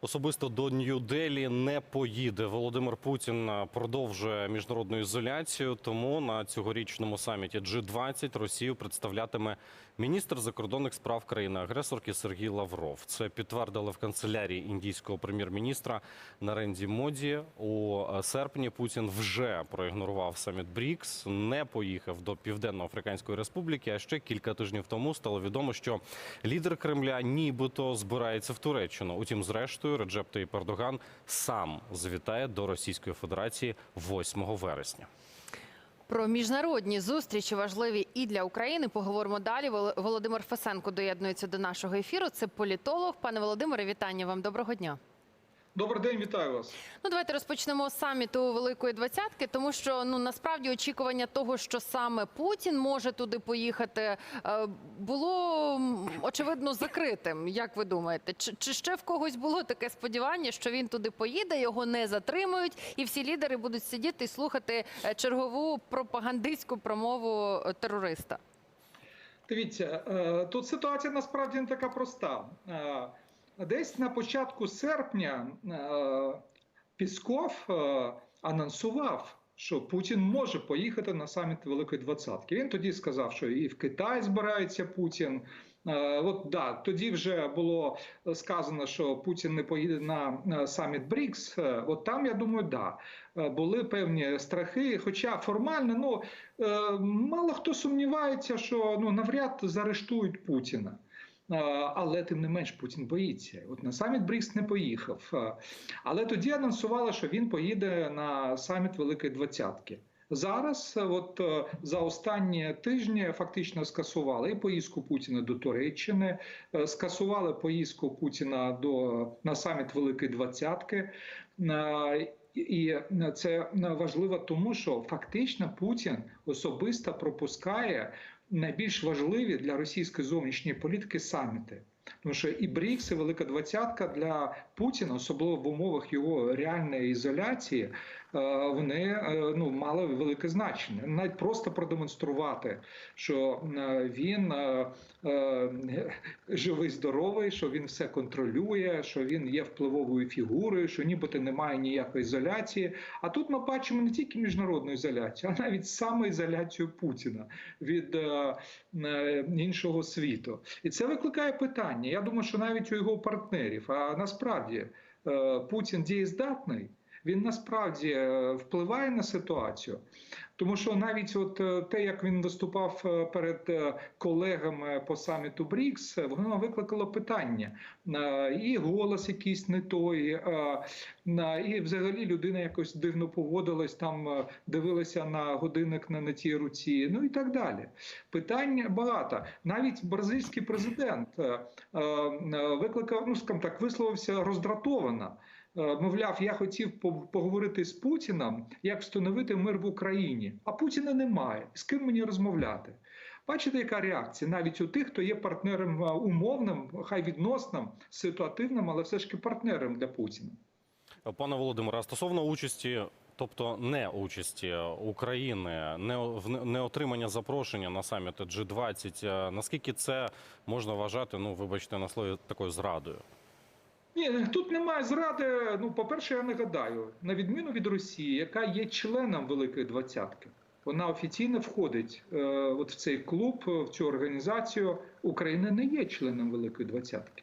Особисто до Нью-Делі не поїде. Володимир Путін е, продовжує міжнародну ізоляцію. Тому на цьогорічному саміті G20 Росію представлятиме міністр закордонних справ країни-агресорки Сергій Лавров. Це підтвердили в канцелярії індійського прем'єр-міністра Наренді Моді. У е, серпні Путін вже проігнорував саміт БРІКС, не поїхав до Південно-Африканської Республіки. А ще кілька тижнів тому стало відомо, що лідер Кремля нібито збирається в Туреччину. Утім, зрештою, Реджеп Таїп Ердоган сам завітає до Російської Федерації 8 вересня. Про міжнародні зустрічі важливі і для України. Поговоримо далі. Вол- Володимир Фесенко доєднується до нашого ефіру. Це політолог. Пане Володимире, вітання вам. Доброго дня. Добрий день, вітаю вас. Ну, давайте розпочнемо з саміту Великої Двадцятки, тому що ну насправді очікування того, що саме Путін може туди поїхати, е, було очевидно закритим. Як ви думаєте, чи, чи ще в когось було таке сподівання, що він туди поїде, його не затримують, і всі лідери будуть сидіти і слухати е, чергову пропагандистську промову е, терориста? Дивіться, тут ситуація насправді не така проста. Десь на початку серпня е, Пісков е, анонсував, що Путін може поїхати на саміт Великої Двадцятки. Він тоді сказав, що і в Китай збирається Путін. Е, От да, тоді вже було сказано, що Путін не поїде на саміт БРІКС. От там, я думаю, да, були певні страхи. Хоча формально, ну мало хто сумнівається, що ну навряд заарештують Путіна. Але тим не менш Путін боїться. От на саміт БРІКС не поїхав. Але тоді анонсували, що він поїде на саміт Великої Двадцятки. Зараз, е, от е, за останні тижні, фактично скасували і поїздку Путіна до Туреччини, е, скасували поїздку Путіна до на саміт Великої Двадцятки. І це важливо, тому що фактично Путін особисто пропускає найбільш важливі для російської зовнішньої політики саміти. Тому що і БРІКС, і Велика Двадцятка для Путіна, особливо в умовах його реальної ізоляції, вони е, ну мали велике значення. Навіть просто продемонструвати, що е, він е, е, живий, здоровий, що він все контролює, що він є впливовою фігурою, що нібито немає ніякої ізоляції. А тут ми бачимо не тільки міжнародну ізоляцію, а навіть самоізоляцію Путіна від е, е, іншого світу. І це викликає питання. Я думаю, що навіть у його партнерів, а насправді е, Путін дієздатний. Він насправді е, впливає на ситуацію, тому що навіть от е, те, як він виступав е, перед колегами по саміту БРІКС, воно викликало питання. І голос якийсь не той, і взагалі людина якось дивно поводилась, там дивилася на годинник не на тій руці, ну і так далі. Питань багато. Навіть бразильський президент викликав, ну скажімо так, висловився роздратовано. Е, Мовляв, я хотів по- поговорити з Путіном, як встановити мир в Україні, а Путіна немає. З ким мені розмовляти? Бачите, яка реакція навіть у тих, хто є партнером е, умовним, хай відносним, ситуативним, але все ж таки партнером для Путіна. Пане Володимире, стосовно участі, тобто не участі України, не, не отримання запрошення на саміт G20, е, наскільки це можна вважати, ну вибачте, на слові такою зрадою? Ні, тут немає зради. Ну, по-перше, я нагадаю, на відміну від Росії, яка є членом Великої Двадцятки, вона офіційно входить е, от в цей клуб, в цю організацію. Україна не є членом Великої Двадцятки.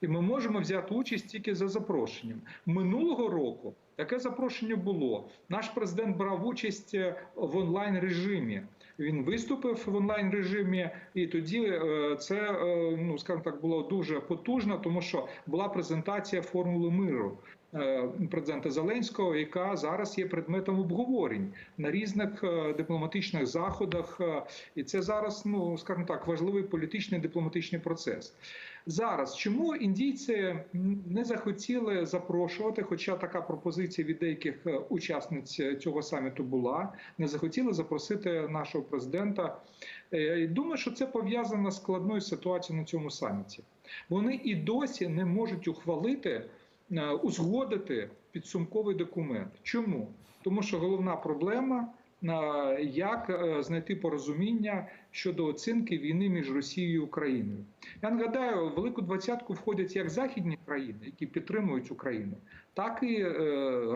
І ми можемо взяти участь тільки за запрошенням. Минулого року таке запрошення було. Наш президент брав участь е, в онлайн режимі. Він виступив в онлайн режимі, і тоді е, це е, ну скажімо так було дуже потужно, тому що була презентація формули миру президента Зеленського, яка зараз є предметом обговорень на різних е, дипломатичних заходах. е, І це зараз, ну скажімо так, важливий політичний дипломатичний процес. Зараз чому індійці не захотіли запрошувати, хоча така пропозиція від деяких е, учасниць цього саміту була, не захотіли запросити нашого президента. Е, Думаю, що це пов'язано з складною ситуацією на цьому саміті. Вони і досі не можуть ухвалити, е, узгодити підсумковий документ. Чому? Тому що головна проблема е, як е, знайти порозуміння щодо оцінки війни між Росією і Україною. Я нагадаю, в велику двадцятку входять як західні країни, які підтримують Україну, так і е,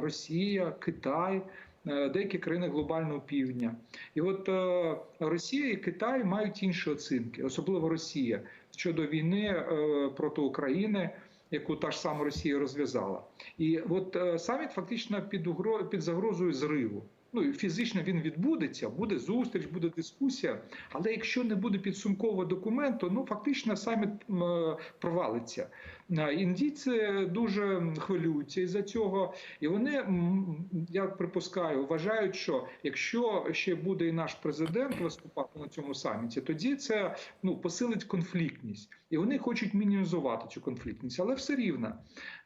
Росія, Китай. е, Деякі країни глобального півдня, і от е, Росія і Китай мають інші оцінки, особливо Росія щодо війни е, проти України, яку та ж сама Росія розв'язала. І от е, саміт фактично під угро... під загрозою зриву. Ну фізично він відбудеться, буде зустріч, буде дискусія. Але якщо не буде підсумкового документу, ну фактично саміт е, провалиться. Е, Індійці дуже хвилюються із-за цього, і вони, я припускаю, вважають, що якщо ще буде і наш президент виступати на цьому саміті, тоді це ну посилить конфліктність, і вони хочуть мінімізувати цю конфліктність, але все рівно.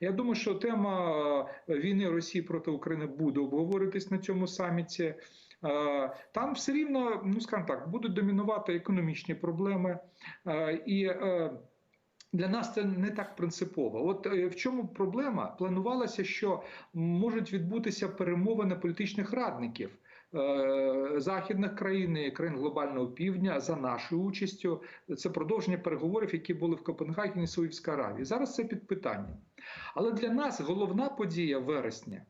Я думаю, що тема е, війни Росії проти України буде обговоритись на цьому саміті. Е, Там все рівно, ну скажімо так, будуть домінувати економічні проблеми і. Для нас це не так принципово. От е, в чому проблема? Планувалося, що можуть відбутися перемовини політичних радників е, західних країн країн глобального півдня за нашою участю. Це продовження переговорів, які були в Копенгагені, Саудівській Аравії. Зараз це під питанням. Але для нас головна подія вересня,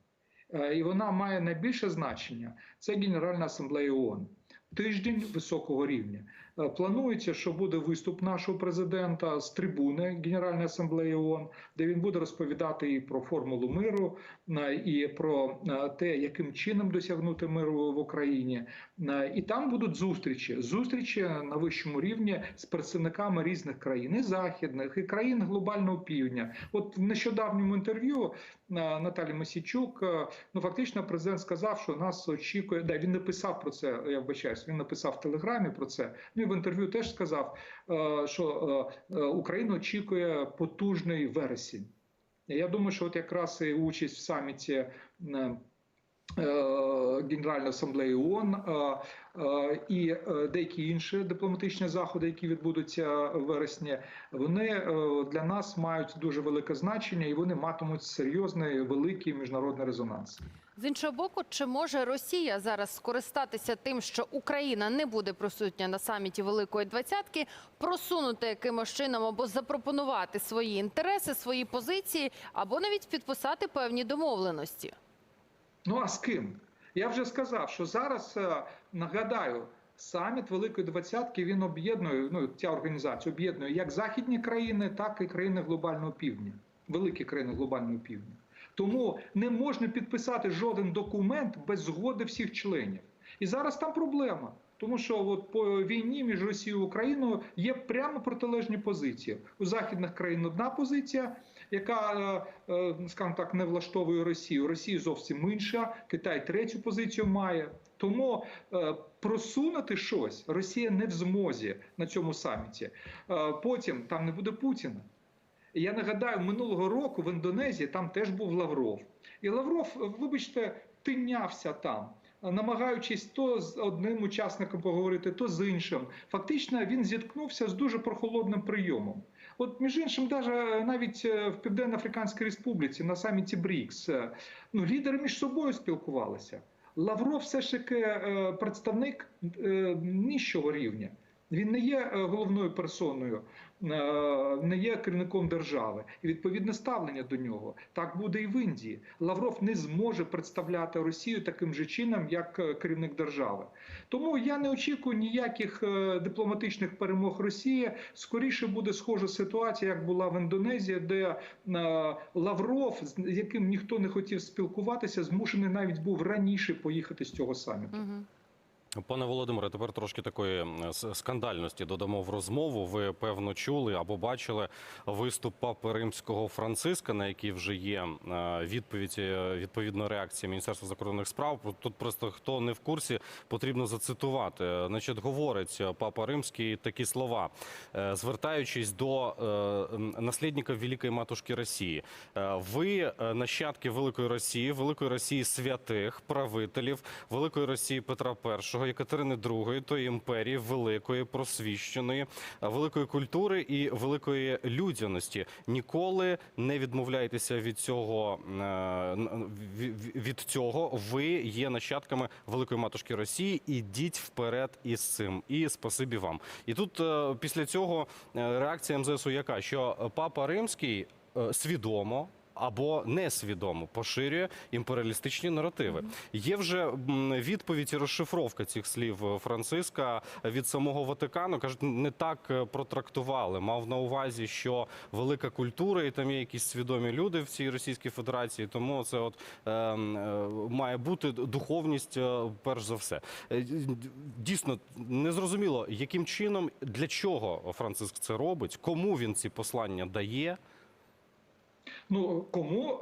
е, і вона має найбільше значення. Це Генеральна асамблея ООН. Тиждень високого рівня. Е, Планується, що буде виступ нашого президента з трибуни Генеральної асамблеї ООН, де він буде розповідати і про формулу миру, е, і про е, те, яким чином досягнути миру в Україні. І там будуть зустрічі. Зустрічі на вищому рівні з представниками різних країн, і західних, і країн глобального півдня. От в нещодавньому інтерв'ю Наталі Мосійчук, е, ну фактично, президент сказав, що нас очікує. Да, він написав про це. Я вбачаюсь. Він написав в телеграмі про це. І в інтерв'ю теж сказав, е, що е, е, очікує потужний вересень. Я думаю, що от якраз і участь в саміті. Генеральної асамблеї ООН і деякі інші дипломатичні заходи, які відбудуться в вересні, вони для нас мають дуже велике значення і вони матимуть серйозний великий міжнародний резонанс. З іншого боку, чи може Росія зараз скористатися тим, що Україна не буде присутня на саміті Великої Двадцятки, просунути якимось чином або запропонувати свої інтереси, свої позиції, або навіть підписати певні домовленості? Ну а з ким? Я вже сказав, що зараз е, нагадаю. Саміт Великої Двадцятки він об'єднує, ну ця організація об'єднує як західні країни, так і країни глобального півдня, великі країни глобального півдня. Тому не можна підписати жоден документ без згоди всіх членів. І зараз там проблема. Тому що от по війні між Росією і Україною є прямо протилежні позиції. У західних країн одна позиція, яка, е, е, скажімо так, не влаштовує Росію. Росія зовсім інша, Китай третю позицію має. Тому е, просунути щось Росія не в змозі на цьому саміті. Потім там не буде Путіна. Я нагадаю, минулого року в Індонезії там теж був Лавров. І Лавров, вибачте, тинявся там, намагаючись то з одним учасником поговорити, то з іншим. Фактично він зіткнувся з дуже прохолодним прийомом. От між іншим, навіть е, в Південно-Африканській Республіці на саміті БРІКС е, ну, лідери між собою спілкувалися. Лавров все ж таки е, представник нижчого рівня. Він не є головною персоною, не є керівником держави. І відповідне ставлення до нього так буде і в Індії. Лавров не зможе представляти Росію таким же чином, як е, керівник держави. Тому я не очікую ніяких е, дипломатичних перемог Росії. Скоріше буде схожа ситуація, як була в Індонезії, де е, Лавров, з яким ніхто не хотів спілкуватися, змушений навіть був раніше поїхати з цього саміту. Пане Володимире, тепер трошки такої скандальності додамо в розмову. Ви певно чули або бачили виступ папи римського Франциска, на який вже є е, відповідь е, відповідна реакція Міністерства закордонних справ. Тут просто хто не в курсі, потрібно зацитувати. Значить, говорить папа римський такі слова, е, звертаючись до наслідника Великої матушки Росії. Ви нащадки Великої Росії, Великої Росії святих, правителів, Великої Росії Петра І, чергу Екатерини II, тої імперії великої, просвіщеної, великої культури і великої людяності. Ніколи не відмовляйтеся від цього. е, Від цього ви є нащадками великої матушки Росії. Ідіть вперед із цим. І спасибі вам. І тут е, після цього е, реакція МЗСу яка? Що папа римський свідомо. Або несвідомо поширює імперіалістичні наративи. Є вже відповідь і розшифровка цих слів е, Франциска від самого Ватикану. кажуть, не так е, протрактували. Мав на увазі, що велика культура і там є якісь свідомі люди в цій Російській Федерації. Тому це от е, е, має бути духовність, е, перш за все. Дійсно незрозуміло, яким чином для чого Франциск це робить, кому він ці послання дає. Ну кому е,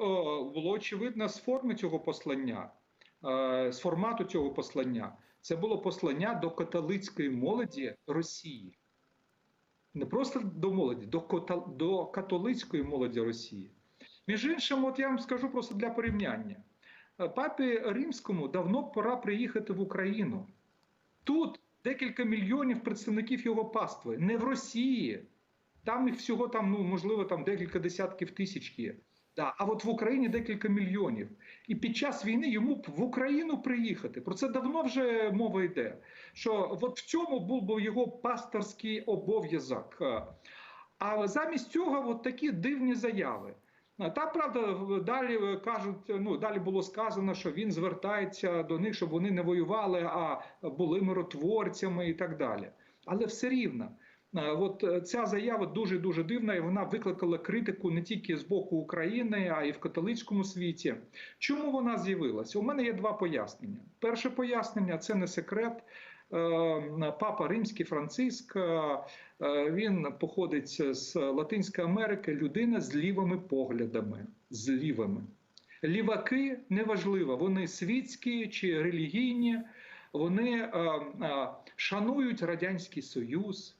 було очевидно з форми цього послання, е, з формату цього послання, це було послання до католицької молоді Росії. Не просто до молоді, до, до католицької молоді Росії. Між іншим, от я вам скажу просто для порівняння. Е, Папі Римському давно пора приїхати в Україну. Тут декілька мільйонів представників його пастви, не в Росії. Там їх всього там, ну можливо, там декілька десятків тисяч є. Да. А от в Україні декілька мільйонів. І під час війни йому б в Україну приїхати. Про це давно вже мова йде. Що от в цьому був би його пасторський обов'язок. Е, А замість цього от такі дивні заяви. А Та правда, далі е, кажуть, ну далі було сказано, що він звертається до них, щоб вони не воювали, а були миротворцями і так далі. Але все рівно. Е, От е, ця заява дуже дуже дивна, і вона викликала критику не тільки з боку України, а й в католицькому світі. Чому вона з'явилася? У мене є два пояснення. Перше пояснення це не секрет. Е, Папа Римський Франциск він походить з Латинської Америки, людина з лівими поглядами. З лівими. Ліваки неважливо, вони світські чи релігійні, вони шанують Радянський Союз.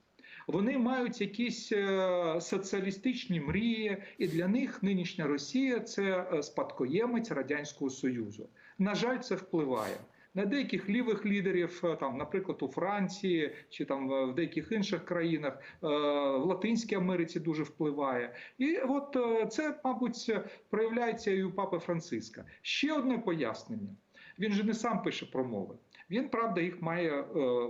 Вони мають якісь е, соціалістичні мрії, і для них нинішня Росія це е, спадкоємець Радянського Союзу. На жаль, це впливає. На деяких лівих лідерів, е, там, наприклад, у Франції чи там в деяких інших країнах, в Латинській Америці дуже впливає. І от це, мабуть, проявляється і у папи Франциска. Ще одне пояснення: він же не сам пише промови. Він правда їх має е,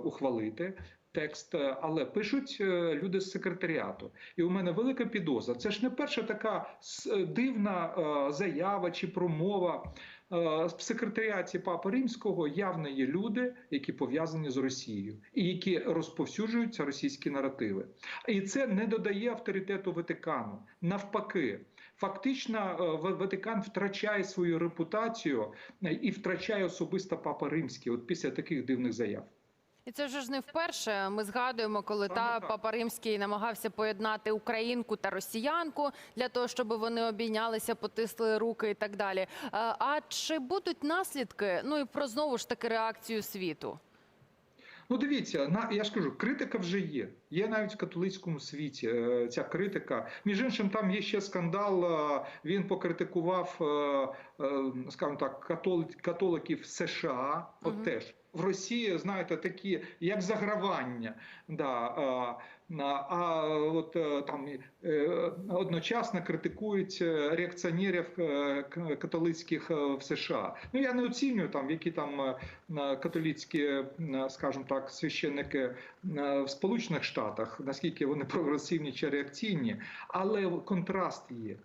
ухвалити. Текст, е, але пишуть е, люди з секретаріату. І у мене велика підозра. Це ж не перша така е, дивна заява чи промова. В секретаріаті Папи Римського явно є люди, які пов'язані з Росією, і які розповсюджуються російські наративи. І це не додає авторитету Ватикану. Навпаки, фактично, Ватикан втрачає свою репутацію і втрачає особисто Папа Римський от після таких дивних заяв. І це вже ж не вперше. Ми згадуємо, коли та папа римський намагався поєднати українку та росіянку для того, щоб вони обійнялися, потисли руки і так далі. Е, А чи будуть наслідки? Ну і про знову ж таки реакцію світу. Ну, дивіться, на я ж кажу, критика вже є. Є навіть в католицькому світі е, ця критика. Між іншим, там є ще скандал. е, Він покритикував, е, скажімо так, католиків США. От теж в Росії, знаєте, такі як загравання. Да, а от там одночасно критикують реакціонерів католицьких в США. Ну я не оцінюю там, які там католицькі, скажімо так, священники в Сполучених Штатах, наскільки вони прогресивні чи реакційні, але контраст є.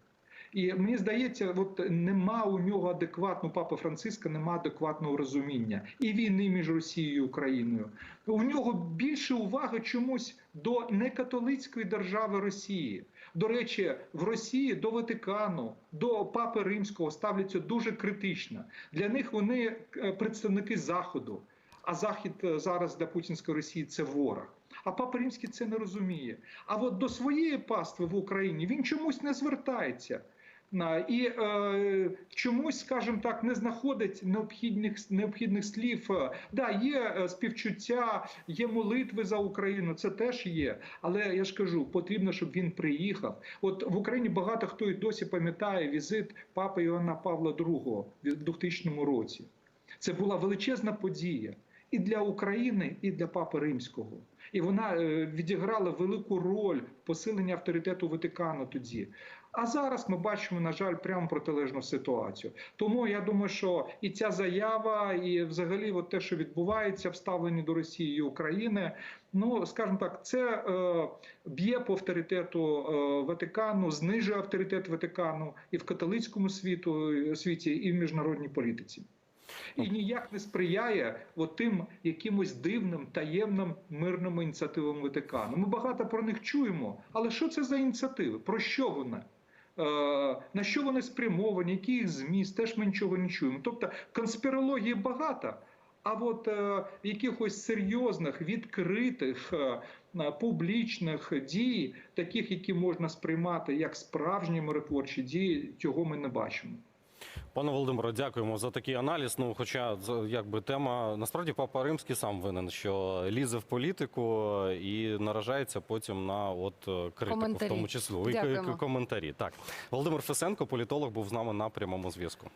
І мені здається, от нема у нього адекватного папи Франциска, нема адекватного розуміння і війни між Росією і Україною. У нього більше уваги чомусь до некатолицької держави Росії. До речі, в Росії до Ватикану, до Папи Римського ставляться дуже критично. Для них вони е, представники Заходу. А Захід е, зараз для путінської Росії це ворог. А Папа Римський це не розуміє. А от до своєї пастви в Україні він чомусь не звертається. І е, чомусь, скажімо так, не знаходить необхідних необхідних слів. Да, є е, співчуття, є молитви за Україну, це теж є. Але я ж кажу, потрібно, щоб він приїхав. От в Україні багато хто і досі пам'ятає візит папи Іоанна Павла II в 2000 році. Це була величезна подія. і для України, і для Папи Римського. І вона е, відіграла велику роль в посиленні авторитету Ватикану тоді. А зараз ми бачимо, на жаль, прямо протилежну ситуацію. Тому я думаю, що і ця заява, і взагалі, от те, що відбувається в ставленні до Росії і України, ну скажімо так, це е, б'є по авторитету е, Ватикану, знижує авторитет Ватикану і в католицькому світу світі, і в міжнародній політиці. І ніяк не сприяє тим якимось дивним таємним мирним ініціативам Ватикану. Ми багато про них чуємо, але що це за ініціативи? Про що вони? Е, На що вони спрямовані, які їх зміст, теж ми нічого не чуємо. Тобто конспірології багато, а от е, якихось серйозних, відкритих, е, публічних дій, таких, які можна сприймати як справжні миротворчі дії, цього ми не бачимо. Пане Володимире, дякуємо за такий аналіз. Ну, хоча якби тема насправді папа римський сам винен, що лізе в політику і наражається потім на от е, критику, Коментарі. в тому числі і коментарі. Так, Володимир Фесенко, політолог, був з нами на прямому зв'язку.